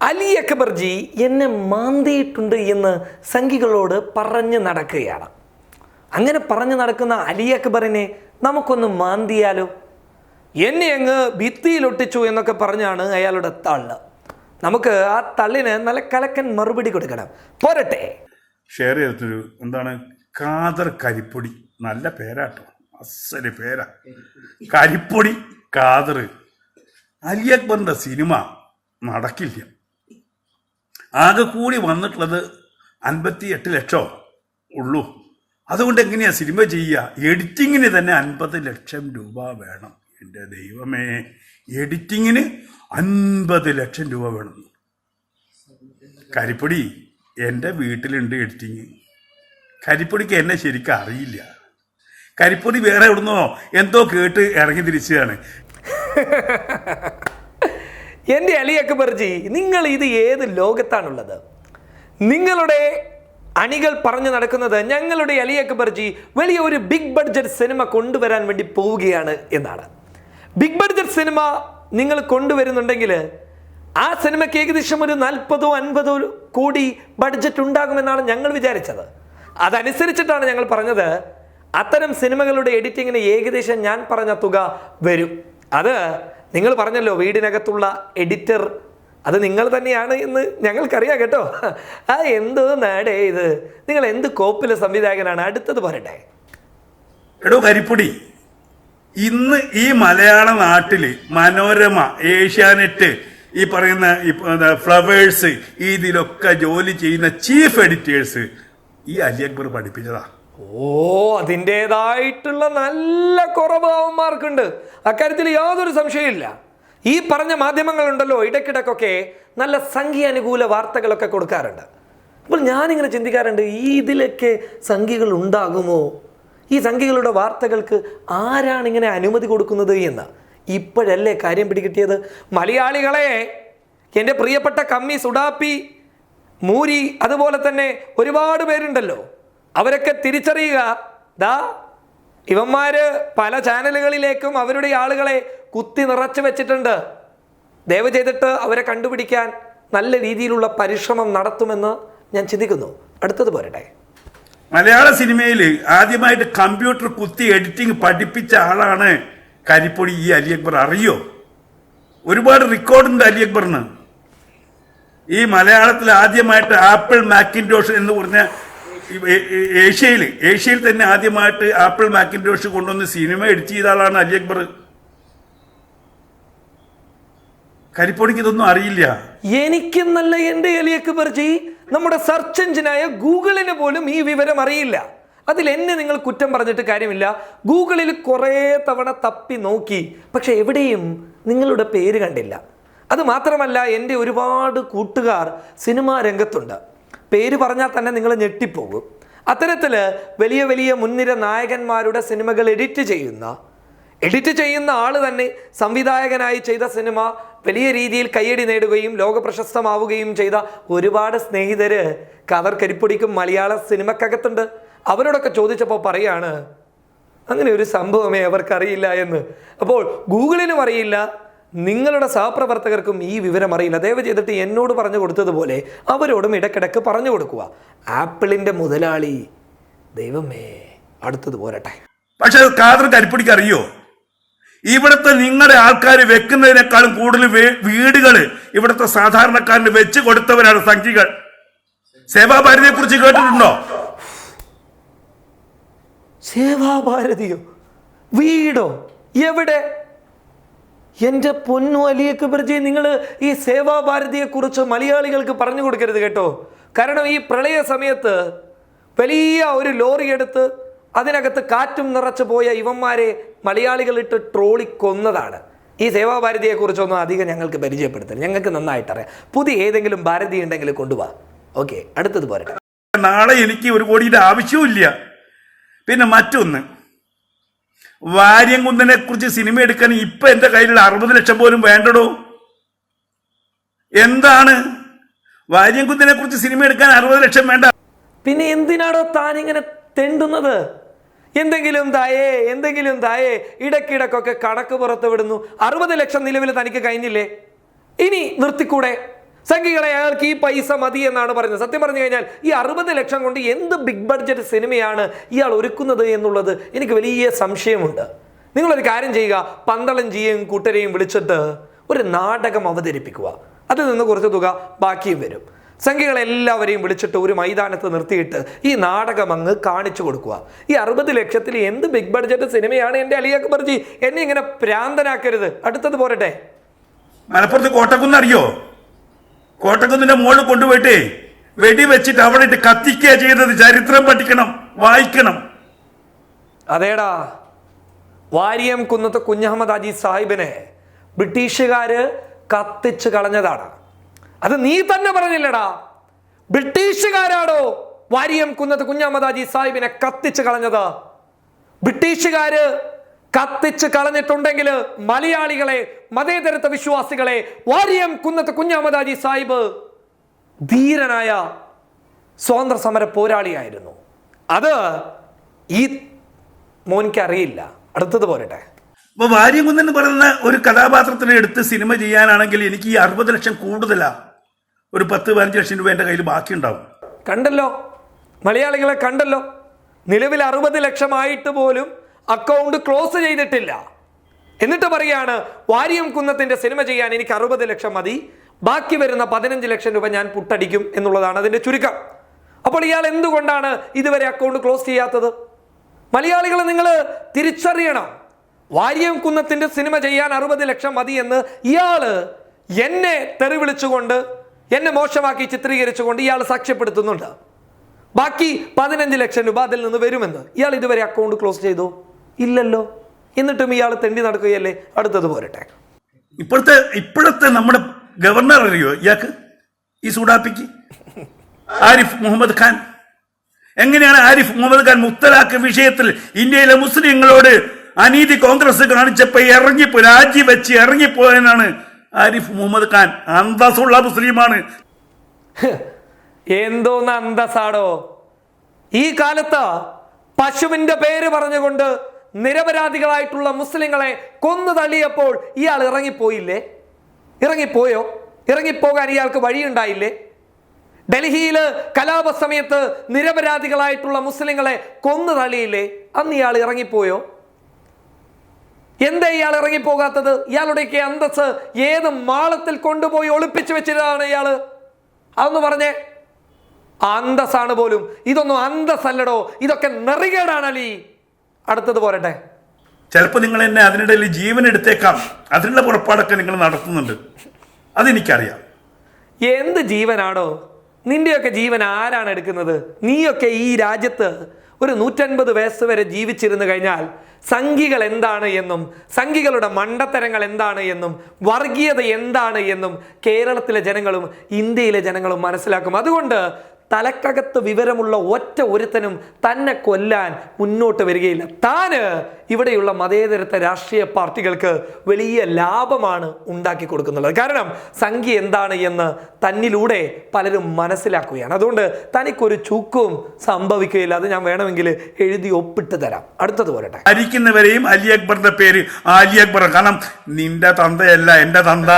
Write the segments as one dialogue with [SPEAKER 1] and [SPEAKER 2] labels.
[SPEAKER 1] അലി അക്ബർജി എന്നെ മാന്തിയിട്ടുണ്ട് എന്ന് സംഘികളോട് പറഞ്ഞു നടക്കുകയാണ്. അങ്ങനെ പറഞ്ഞു നടക്കുന്ന അലി അക്ബറിനെ നമുക്കൊന്ന് മാന്തിയാലോ? എന്നെ അങ്ങ് ഭിത്തിയിലൊട്ടിച്ചു എന്നൊക്കെ പറഞ്ഞാണ് അയാളുടെ തള്ള്. നമുക്ക് ആ തള്ളിന് നല്ല കലക്കൻ മറുപടി കൊടുക്കണം. പോരട്ടെ.
[SPEAKER 2] ഷെയർ ചെയ്തിട്ടൊരു എന്താണ്? കാതർ കരിപ്പൊടി. നല്ല പേരാട്ടോ. അസൽ പേരാ. കരിപ്പൊടി കാതർ. അലി അക്ബറിന്റെ സിനിമ നടക്കില്ല. ആകെ കൂടി വന്നിട്ടുള്ളത് അൻപത്തി എട്ട് ലക്ഷം ഉള്ളൂ. അതുകൊണ്ട് എങ്ങനെയാ സിനിമ ചെയ്യുക? എഡിറ്റിങ്ങിന് തന്നെ അൻപത് ലക്ഷം രൂപ വേണം. എന്റെ ദൈവമേ എഡിറ്റിങ്ങിന് അൻപത് ലക്ഷം രൂപ വേണം. കരിപ്പൊടി എന്റെ വീട്ടിലുണ്ട് എഡിറ്റിങ്. കരിപ്പൊടിക്ക് എന്നെ ശരിക്കും അറിയില്ല. കരിപ്പൊടി വേറെ എവിടുന്നോ എന്തോ കേട്ട് ഇറങ്ങി തിരിച്ചതാണ്.
[SPEAKER 1] എന്റെ അലി അക്ബർജി നിങ്ങൾ ഇത് ഏത് ലോകത്താണുള്ളത്? നിങ്ങളുടെ അണികൾ പറഞ്ഞു നടക്കുന്നത് ഞങ്ങളുടെ അലി അക്ബർജി വലിയ ഒരു ബിഗ് ബഡ്ജറ്റ് സിനിമ കൊണ്ടുവരാൻ വേണ്ടി പോവുകയാണ് എന്നാണ്. ബിഗ് ബഡ്ജറ്റ് സിനിമ നിങ്ങൾ കൊണ്ടുവരുന്നുണ്ടെങ്കിൽ ആ സിനിമയ്ക്ക് ഏകദേശം ഒരു നാൽപ്പതോ അൻപതോ കോടി ബഡ്ജറ്റ് ഉണ്ടാകുമെന്നാണ് ഞങ്ങൾ വിചാരിച്ചത്. അതനുസരിച്ചിട്ടാണ് ഞങ്ങൾ പറഞ്ഞത്. അത്തരം സിനിമകളുടെ എഡിറ്റിങ്ങിന് ഏകദേശം ഞാൻ പറഞ്ഞ തുക വരും. അത് നിങ്ങൾ പറഞ്ഞല്ലോ വീടിനകത്തുള്ള എഡിറ്റർ. അത് നിങ്ങൾ തന്നെയാണ് എന്ന് ഞങ്ങൾക്കറിയാം കേട്ടോ. ആ എന്തോ നാടേ ഇത്? നിങ്ങൾ എന്ത് കോപ്പിലെ സംവിധായകനാണ്? അടുത്തത് പറയട്ടെ.
[SPEAKER 2] എടോ കരിപ്പൊടി ഇന്ന് ഈ മലയാള നാട്ടിൽ മനോരമ ഏഷ്യാനെറ്റ് ഈ പറയുന്ന ഫ്ലവേഴ്സ് ഇതിലൊക്കെ ജോലി ചെയ്യുന്ന ചീഫ് എഡിറ്റേഴ്സ് ഈ അലി അക്ബർ പഠിപ്പിച്ചതാ.
[SPEAKER 1] ഓ അതിന്റെതായിട്ടുള്ള നല്ല കുറവ് അവന്മാർക്കുണ്ട് അക്കാര്യത്തിൽ യാതൊരു സംശയമില്ല ഈ പറഞ്ഞ മാധ്യമങ്ങളുണ്ടല്ലോ ഇടയ്ക്കിടയ്ക്കൊക്കെ നല്ല സംഖ്യ അനുകൂല വാർത്തകളൊക്കെ കൊടുക്കാറുണ്ട്. അപ്പോൾ ഞാനിങ്ങനെ ചിന്തിക്കാറുണ്ട് ഈ ഇതിലൊക്കെ സംഖ്യകൾ ഉണ്ടാകുമോ? ഈ സംഖ്യകളുടെ വാർത്തകൾക്ക് ആരാണ് ഇങ്ങനെ അനുമതി കൊടുക്കുന്നത് എന്ന്? ഇപ്പോഴല്ലേ കാര്യം പിടികിട്ടിയത്? മലയാളികളെ എന്റെ പ്രിയപ്പെട്ട കമ്മി സുഡാപ്പി മൂരി അതുപോലെ തന്നെ ഒരുപാട് പേരുണ്ടല്ലോ. അവരൊക്കെ തിരിച്ചറിയുക. ദാ ഇവന്മാര് പല ചാനലുകളിലേക്കും അവരുടെ ആളുകളെ കുത്തി നിറച്ചു വെച്ചിട്ടുണ്ട്. ദയവ് ചെയ്തിട്ട് അവരെ കണ്ടുപിടിക്കാൻ നല്ല രീതിയിലുള്ള പരിശ്രമം നടത്തുമെന്ന് ഞാൻ ചിന്തിക്കുന്നു. അടുത്തത് പോരട്ടെ.
[SPEAKER 2] മലയാള സിനിമയിൽ ആദ്യമായിട്ട് കമ്പ്യൂട്ടർ കുത്തി എഡിറ്റിംഗ് പഠിപ്പിച്ച ആളാണ് കരിപ്പൊടി ഈ അലി അക്ബർ അറിയോ? ഒരുപാട് റെക്കോർഡുണ്ട് അലി അക്ബറിന് ഈ മലയാളത്തിൽ ആദ്യമായിട്ട് ആപ്പിൾ മാക്കിൻഡോഷ് എന്ന് പറഞ്ഞ ഏഷ്യയിൽ ഏഷ്യയിൽ തന്നെ ആദ്യമായിട്ട് ആപ്പിൾ മാക്കിൻഡോഷ് കൊണ്ടുവന്ന് സിനിമ എഡിറ്റ് ചെയ്ത ആളാണ് അലി അക്ബർ. കരിപ്പൊടിക്ക് ഇതൊന്നും അറിയില്ല.
[SPEAKER 1] എനിക്കെന്നല്ല എന്റെ അക്ബർ ജി നമ്മുടെ സെർച്ച് എഞ്ചിനായ ഗൂഗിളിന് പോലും ഈ വിവരം അറിയില്ല. അതിൽ എന്നെ നിങ്ങൾ കുറ്റം പറഞ്ഞിട്ട് കാര്യമില്ല. ഗൂഗിളിൽ കുറേ തവണ തപ്പി നോക്കി. പക്ഷെ എവിടെയും നിങ്ങളുടെ പേര് കണ്ടില്ല. അത് മാത്രമല്ല എന്റെ ഒരുപാട് കൂട്ടുകാർ സിനിമാ രംഗത്തുണ്ട്. പേര് പറഞ്ഞാൽ തന്നെ നിങ്ങൾ ഞെട്ടിപ്പോകും. അത്തരത്തിൽ വലിയ വലിയ മുൻനിര നായകന്മാരുടെ സിനിമകൾ എഡിറ്റ് ചെയ്യുന്ന എഡിറ്റ് ചെയ്യുന്ന ആൾ തന്നെ സംവിധായകനായി ചെയ്ത സിനിമ വലിയ രീതിയിൽ കയ്യടി നേടുകയും ലോകപ്രശസ്തമാവുകയും ചെയ്ത ഒരുപാട് സ്നേഹിതര് കവർ കരിപ്പൊടിക്കും മലയാള സിനിമക്കകത്തുണ്ട്. അവരോടൊക്കെ ചോദിച്ചപ്പോൾ പറയാണ് അങ്ങനെ ഒരു സംഭവമേ അവർക്കറിയില്ല എന്ന്. അപ്പോൾ ഗൂഗിളിലും അറിയില്ല നിങ്ങളുടെ സഹപ്രവർത്തകർക്കും ഈ വിവരം അറിയില്ല. ദയവ് ചെയ്തിട്ട് എന്നോട് പറഞ്ഞു കൊടുത്തതുപോലെ അവരോടും ഇടയ്ക്കിടയ്ക്ക് പറഞ്ഞു കൊടുക്കുക. ആപ്പിളിന്റെ മുതലാളി ദൈവമേ അടുത്തത് പോരട്ടെ.
[SPEAKER 2] പക്ഷെ കാതർ കരിപ്പിടിക്ക് അറിയോ? ഇവിടുത്തെ നിങ്ങളുടെ ആൾക്കാർ വെക്കുന്നതിനേക്കാളും കൂടുതൽ വീടുകൾ ഇവിടുത്തെ സാധാരണക്കാരന് വെച്ച് കൊടുത്തവരാണ് സംഖ്യകൾ സേവാഭാരതിയെ കുറിച്ച് കേട്ടിട്ടുണ്ടോ?
[SPEAKER 1] സേവാഭാരതിയോ? വീടോ? എവിടെ? എന്റെ പൊന്നു അലിയെ കുബർജി നിങ്ങൾ ഈ സേവാഭാരതിയെക്കുറിച്ച് മലയാളികൾക്ക് പറഞ്ഞു കൊടുക്കരുത് കേട്ടോ. കാരണം ഈ പ്രളയ സമയത്ത് വലിയ ഒരു ലോറി എടുത്ത് അതിനകത്ത് കാറ്റും നിറച്ചു പോയ ഇവന്മാരെ മലയാളികളിട്ട് ട്രോളി കൊന്നതാണ്. ഈ സേവാഭാരതിയെക്കുറിച്ചൊന്നും അധികം ഞങ്ങൾക്ക് പരിചയപ്പെടുത്തരുത്. ഞങ്ങൾക്ക് നന്നായിട്ടറിയാം പുതിയ ഏതെങ്കിലും ഭാരതി ഉണ്ടെങ്കിൽ കൊണ്ടുപോവാ ഓക്കെ അടുത്തത് പോരട്ടെ.
[SPEAKER 2] നാളെ എനിക്ക് ഒരു കോടിയുടെ ആവശ്യവുമില്ല. പിന്നെ മറ്റൊന്ന്. വാര്യംകുന്നനെ കുറിച്ച് സിനിമ എടുക്കാൻ ഇപ്പൊ എന്റെ കയ്യിലുള്ള അറുപത് ലക്ഷം പോലും വേണ്ടടോ? എന്താണ്? വാര്യംകുന്നനെ കുറിച്ച് സിനിമ എടുക്കാൻ അറുപത് ലക്ഷം വേണ്ട.
[SPEAKER 1] പിന്നെ എന്തിനാണോ താൻ ഇങ്ങനെ തെണ്ടുന്നത്? എന്തെങ്കിലും തായേ എന്തെങ്കിലും തായേ ഇടയ്ക്കിടക്കൊക്കെ കണക്ക് പുറത്ത് വിടുന്നു. അറുപത് ലക്ഷം നിലവിൽ തനിക്ക് കഴിഞ്ഞില്ലേ? ഇനി നിർത്തിക്കൂടെ? സംഘികളെ അയാൾക്ക് ഈ പൈസ മതി എന്നാണ് പറയുന്നത് സത്യം പറഞ്ഞു കഴിഞ്ഞാൽ ഈ അറുപത് ലക്ഷം കൊണ്ട് എന്ത് ബിഗ് ബഡ്ജറ്റ് സിനിമയാണ് ഇയാൾ ഒരുക്കുന്നത് എന്നുള്ളത് എനിക്ക് വലിയ സംശയമുണ്ട്. നിങ്ങളൊരു കാര്യം ചെയ്യുക. പന്തളഞ്ചിയെയും കൂട്ടരെയും വിളിച്ചിട്ട് ഒരു നാടകം അവതരിപ്പിക്കുക. അതിൽ നിന്ന് കുറച്ച് തുക ബാക്കിയും വരും. സംഖ്യകളെല്ലാവരെയും വിളിച്ചിട്ട് ഒരു മൈതാനത്ത് നിർത്തിയിട്ട് ഈ നാടകം അങ്ങ് കാണിച്ചു കൊടുക്കുക. ഈ അറുപത് ലക്ഷത്തിൽ എന്ത് ബിഗ് ബഡ്ജറ്റ് സിനിമയാണ് എന്റെ അലി പറഞ്ഞു എന്നെ ഇങ്ങനെ പ്രാന്തനാക്കരുത്. അടുത്തത് പോരട്ടെ.
[SPEAKER 2] മലപ്പുറത്ത് കോട്ടക്കുന്ന് അറിയോ? കോട്ടക്കുന്നിന്റെ മുകളിൽ കൊണ്ടുപോയിട്ട് വെടിവെച്ചിട്ട് അവിടെ ഇട്ട് കത്തിക്കുക ചെയ്തത് ചരിത്രം പഠിക്കണം വായിക്കണം.
[SPEAKER 1] അതേടാ. വാരിയം കുന്നത്ത് കുഞ്ഞഹമ്മദ് അജീസ് സാഹിബിനെ ബ്രിട്ടീഷുകാര് കത്തിച്ച് കളഞ്ഞതാണ്. അത് നീ തന്നെ പറഞ്ഞില്ലടാ. ബ്രിട്ടീഷുകാരാടോ വാരിയം കുന്നത്ത് കുഞ്ഞഹമ്മദ് അജീസ് സാഹിബിനെ കത്തിച്ച് കളഞ്ഞത്? ബ്രിട്ടീഷുകാര് കത്തിച്ച് കളഞ്ഞിട്ടുണ്ടെങ്കിൽ മലയാളികളെ മതേതരത്വ വിശ്വാസികളെ വാര്യം കുന്നത്ത് കുഞ്ഞാമദാജി സാഹിബ് ധീരനായ സ്വാതന്ത്ര്യ സമര പോരാളിയായിരുന്നു. അത് ഈ മോനിക്ക് അറിയില്ല. അടുത്തത് പോരട്ടെ.
[SPEAKER 2] അപ്പൊ വാര്യംകുന്നൻ എന്ന് പറയുന്ന ഒരു കഥാപാത്രത്തിനെ എടുത്ത് സിനിമ ചെയ്യാനാണെങ്കിൽ എനിക്ക് ഈ അറുപത് ലക്ഷം കൂടുതലാ. ഒരു പത്ത് പതിനഞ്ച് ലക്ഷം രൂപ എന്റെ കയ്യിൽ ബാക്കിയുണ്ടാവും.
[SPEAKER 1] കണ്ടല്ലോ. മലയാളികളെ കണ്ടല്ലോ. നിലവിൽ അറുപത് ലക്ഷമായിട്ട് പോലും അക്കൗണ്ട് ക്ലോസ് ചെയ്തിട്ടില്ല. എന്നിട്ട് പറയാണ് വാര്യം കുന്നത്തിന്റെ സിനിമ ചെയ്യാൻ എനിക്ക് അറുപത് ലക്ഷം മതി ബാക്കി വരുന്ന പതിനഞ്ച് ലക്ഷം രൂപ ഞാൻ പുട്ടടിക്കും എന്നുള്ളതാണ് അതിന്റെ ചുരുക്കം. അപ്പോൾ ഇയാൾ എന്തുകൊണ്ടാണ് ഇതുവരെ അക്കൗണ്ട് ക്ലോസ് ചെയ്യാത്തത്? മലയാളികൾ നിങ്ങൾ തിരിച്ചറിയണം. വാര്യം കുന്നത്തിന്റെ സിനിമ ചെയ്യാൻ അറുപത് ലക്ഷം മതി എന്ന് ഇയാൾ എന്നെ തെറി വിളിച്ചുകൊണ്ട് എന്നെ മോശമാക്കി ചിത്രീകരിച്ചുകൊണ്ട് ഇയാൾ സാക്ഷ്യപ്പെടുത്തുന്നുണ്ട്. ബാക്കി പതിനഞ്ച് ലക്ഷം രൂപ അതിൽ നിന്ന് വരുമെന്ന് ഇയാൾ ഇതുവരെ അക്കൗണ്ട് ക്ലോസ് ചെയ്തു? ഇല്ലല്ലോ. എന്നിട്ടും ഇയാൾ തെണ്ടി നടക്കുകയല്ലേ? അടുത്തത് പോരട്ടെ.
[SPEAKER 2] ഇപ്പോഴത്തെ ഇപ്പോഴത്തെ നമ്മുടെ ഗവർണർ അറിയോ ഇയാൾക്ക്? ഈ സൂഡാപ്പിക്ക്? ആരിഫ് മുഹമ്മദ് ഖാൻ. എങ്ങനെയാണ് ആരിഫ് മുഹമ്മദ് ഖാൻ മുത്തലാഖ് വിഷയത്തിൽ ഇന്ത്യയിലെ മുസ്ലിങ്ങളോട് അനീതി കോൺഗ്രസ് കാണിച്ചപ്പോ ഇറങ്ങിപ്പോ രാജിവെച്ച് ഇറങ്ങിപ്പോയെന്നാണ് ആരിഫ് മുഹമ്മദ് ഖാൻ. അന്തസ്സുള്ള മുസ്ലിമാണ്.
[SPEAKER 1] എന്തോന്ന് അന്തസ്സാടോ. ഈ കാലത്ത് പശുവിന്റെ പേര് പറഞ്ഞുകൊണ്ട് നിരപരാധികളായിട്ടുള്ള മുസ്ലിങ്ങളെ കൊന്നു തള്ളിയപ്പോൾ ഇയാൾ ഇറങ്ങിപ്പോയില്ലേ? ഇറങ്ങിപ്പോയോ? ഇറങ്ങിപ്പോകാൻ ഇയാൾക്ക് വഴിയുണ്ടായില്ലേ? ഡൽഹിയിൽ കലാപ സമയത്ത് നിരപരാധികളായിട്ടുള്ള മുസ്ലിങ്ങളെ കൊന്നു തള്ളിയില്ലേ? അന്ന് ഇയാൾ ഇറങ്ങിപ്പോയോ? എന്താ ഇയാൾ ഇറങ്ങിപ്പോകാത്തത്? ഇയാളുടെയൊക്കെ അന്തസ് ഏത് മാളത്തിൽ കൊണ്ടുപോയി ഒളിപ്പിച്ചു വെച്ചതാണ് ഇയാൾ അതൊന്ന് പറഞ്ഞേ. അന്തസ്സാണ് പോലും. ഇതൊന്നും അന്തസ്സല്ലടോ. ഇതൊക്കെ നെറികേടാണ് അലി. അടുത്തത് പോരട്ടെ.
[SPEAKER 2] ചിലപ്പോൾ നിങ്ങൾ എന്നെ അതിനിടയിൽ ജീവൻ എടുത്തേക്കാം. അതിനുള്ള പുറപ്പാടൊക്കെ നിങ്ങൾ നടത്തുന്നുണ്ട്. അതെനിക്കറിയാം.
[SPEAKER 1] എന്ത് ജീവനാണോ നിന്റെയൊക്കെ ജീവൻ ആരാണ് എടുക്കുന്നത്? നീയൊക്കെ ഈ രാജ്യത്ത് ഒരു നൂറ്റൻപത് വയസ്സ് വരെ ജീവിച്ചിരുന്നു കഴിഞ്ഞാൽ സംഘികൾ എന്താണ് എന്നും സംഘികളുടെ മണ്ടത്തരങ്ങൾ എന്താണ് എന്നും വർഗീയത എന്താണ് എന്നും കേരളത്തിലെ ജനങ്ങളും ഇന്ത്യയിലെ ജനങ്ങളും മനസ്സിലാക്കും. അതുകൊണ്ട് തലക്കകത്ത് വിവരമുള്ള ഒറ്റ ഒരുത്തനും തന്നെ കൊല്ലാൻ മുന്നോട്ട് വരികയില്ല. താന് ഇവിടെയുള്ള മതേതരത്തെ രാഷ്ട്രീയ പാർട്ടികൾക്ക് വലിയ ലാഭമാണ് ഉണ്ടാക്കി കൊടുക്കുന്നുള്ളത് കാരണം സംഖ്യ എന്താണ് എന്ന് തന്നിലൂടെ പലരും മനസ്സിലാക്കുകയാണ്. അതുകൊണ്ട് തനിക്കൊരു ചുക്കും സംഭവിക്കുകയില്ല. അത് ഞാൻ വേണമെങ്കിൽ എഴുതി ഒപ്പിട്ട് തരാം. അടുത്തത് പോരട്ടെ.
[SPEAKER 2] ഭരിക്കുന്നവരെയും അലി അക്ബറിന്റെ പേര് അലി അക്ബർ. കാരണം നിന്റെ തന്തയല്ല എന്റെ തന്ത!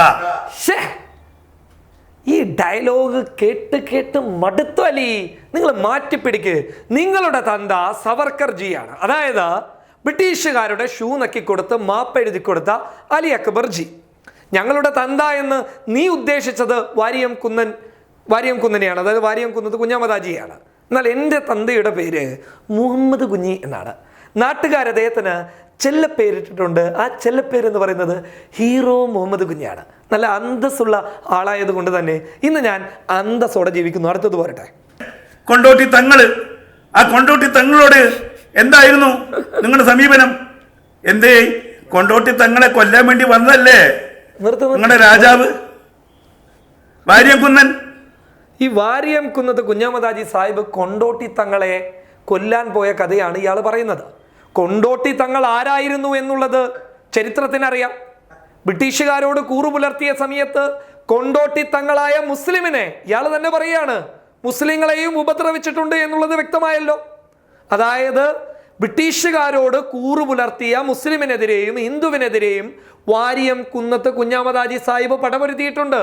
[SPEAKER 1] ഈ ഡയലോഗ് കേട്ട് കേട്ട് മടുത്തു അലി. നിങ്ങൾ മാറ്റിപ്പിടിക്ക്. നിങ്ങളുടെ തന്ത സവർക്കർ ജിയാണ് അതായത് ബ്രിട്ടീഷുകാരുടെ ഷൂ നക്കി നക്കിക്കൊടുത്ത് മാപ്പ് എഴുതി കൊടുത്ത അലി അക്ബർ ജി. ഞങ്ങളുടെ തന്ത എന്ന് നീ ഉദ്ദേശിച്ചത് വാരിയം കുന്നൻ വാരിയം കുന്നനെയാണ്. അതായത് വാരിയം കുന്നത് കുഞ്ഞാമതാജിയാണ്. എന്നാൽ എന്റെ തന്തയുടെ പേര് മുഹമ്മദ് കുഞ്ഞി എന്നാണ്. നാട്ടുകാർ അദ്ദേഹത്തിന് ചെല്ലപ്പേരിട്ടിട്ടുണ്ട്. ആ ചെല്ലപ്പേര് എന്ന് പറയുന്നത് ഹീറോ മുഹമ്മദ് കുഞ്ഞാണ്. നല്ല അന്തസ്സുള്ള ആളായത് കൊണ്ട് തന്നെ ഇന്ന് ഞാൻ അന്തസ്സോടെ ജീവിക്കുന്നു. അടുത്തത് പോരട്ടെ.
[SPEAKER 2] കൊണ്ടോട്ടി തങ്ങൾ ആ കൊണ്ടോട്ടി തങ്ങളോട് എന്തായിരുന്നു നിങ്ങളുടെ സമീപനം? എന്തേ കൊണ്ടോട്ടി തങ്ങളെ കൊല്ലാൻ വേണ്ടി വന്നതല്ലേ. നിങ്ങളുടെ രാജാവ്? ഭാര്യകുന്നൻ
[SPEAKER 1] ഈ വാര്യം കുന്നത് കുഞ്ഞാമദാജി സാഹിബ് കൊണ്ടോട്ടി തങ്ങളെ കൊല്ലാൻ പോയ കഥയാണ് ഇയാൾ പറയുന്നത്. കൊണ്ടോട്ടി തങ്ങൾ ആരായിരുന്നു എന്നുള്ളത് ചരിത്രത്തിനറിയാം. ബ്രിട്ടീഷുകാരോട് കൂറു പുലർത്തിയ സമയത്ത് കൊണ്ടോട്ടി തങ്ങളായ മുസ്ലിമിനെ ഇയാൾ തന്നെ പറയുകയാണ് മുസ്ലിങ്ങളെയും ഉപദ്രവിച്ചിട്ടുണ്ട് എന്നുള്ളത് വ്യക്തമായല്ലോ. അതായത് ബ്രിട്ടീഷുകാരോട് കൂറു പുലർത്തിയ മുസ്ലിമിനെതിരെയും ഹിന്ദുവിനെതിരെയും വാരിയം കുന്നത്ത് കുഞ്ഞാമദാജി സാഹിബ് പടമൊരുത്തിയിട്ടുണ്ട്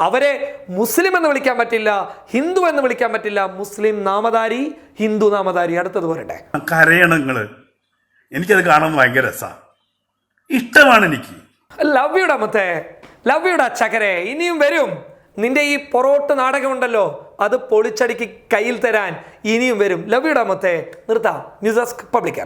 [SPEAKER 1] അവരെ മുസ്ലിം എന്ന് വിളിക്കാൻ പറ്റില്ല ഹിന്ദു എന്ന് വിളിക്കാൻ പറ്റില്ല മുസ്ലിം നാമധാരി ഹിന്ദു നാമധാരി അടുത്തത് പോരട്ടെ
[SPEAKER 2] കരയണങ്ങൾ. എനിക്കത് കാണാൻ ഭയങ്കര രസമാണ് ഇഷ്ടമാണ് എനിക്ക്.
[SPEAKER 1] ലവ് യുടാ മുത്തേ. ലവ് യുടാ ചക്കരെ ഇനിയും വരും. നിന്റെ ഈ പൊറോട്ട് നാടകമുണ്ടല്ലോ. അത് പൊളിച്ചടിക്ക് കയ്യിൽ തരാൻ ഇനിയും വരും. ലവ് യുടാ മുത്തേ. നിർത്താം. News desk public